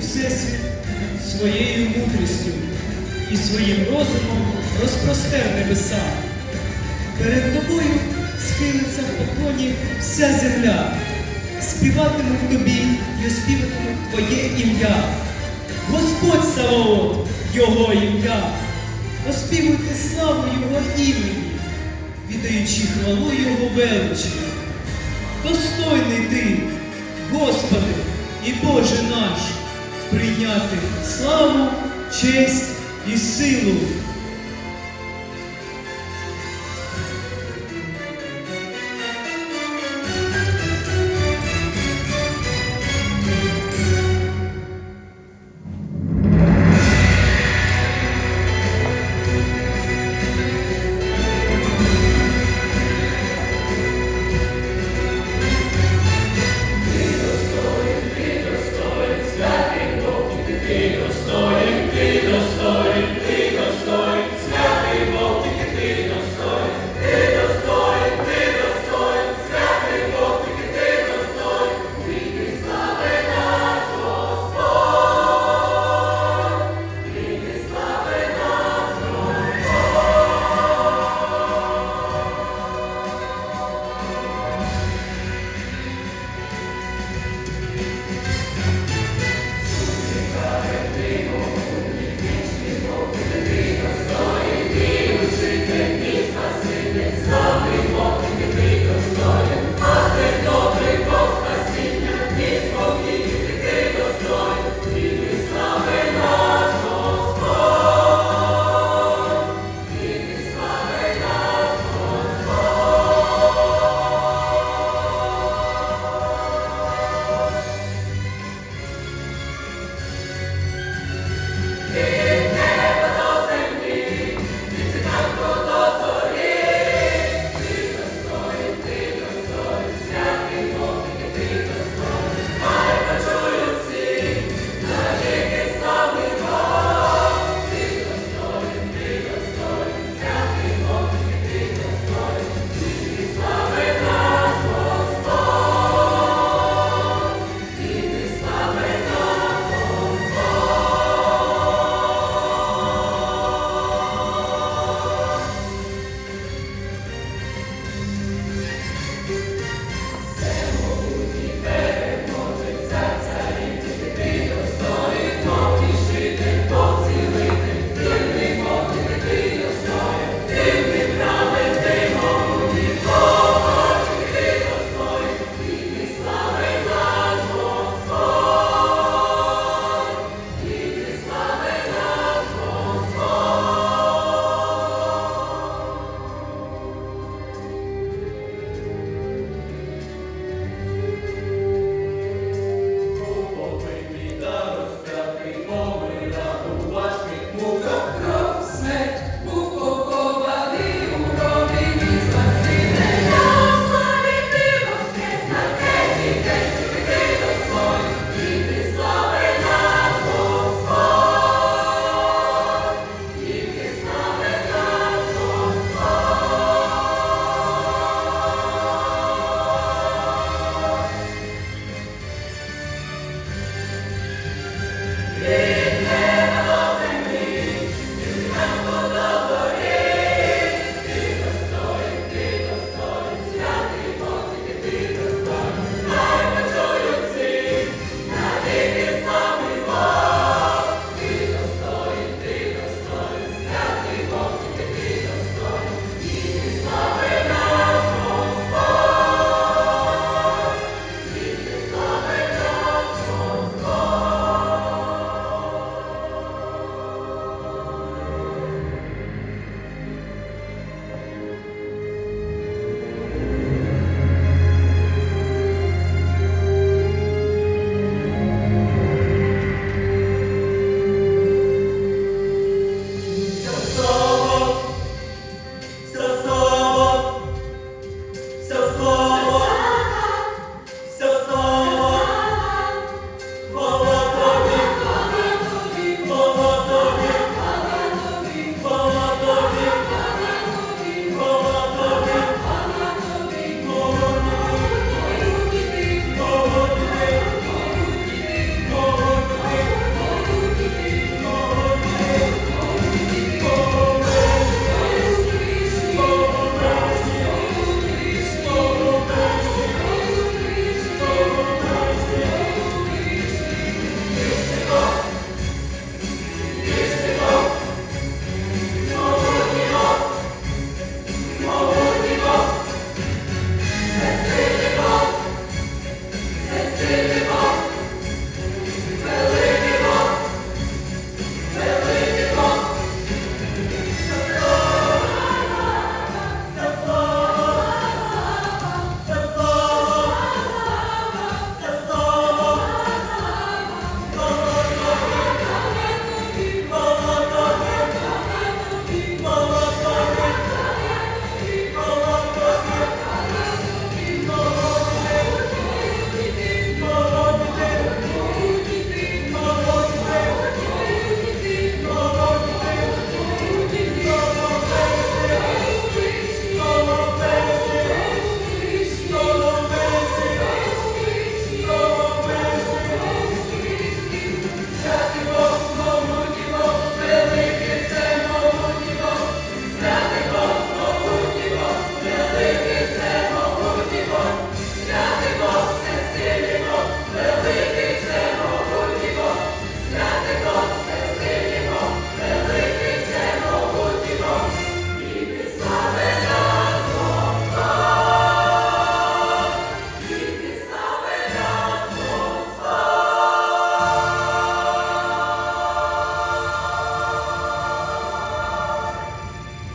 Всесвіт своєю мудрістю і своїм розумом розпростер небеса. Перед тобою схилиться в поклоні вся земля, співатимуть тобі і оспіватимуть твоє ім'я. Господь Саваоф, Його ім'я, оспівуйте славу Його імені, віддаючи хвалу Його величі. Достойний ти, Господи і Боже наш, прийняти славу, честь і силу.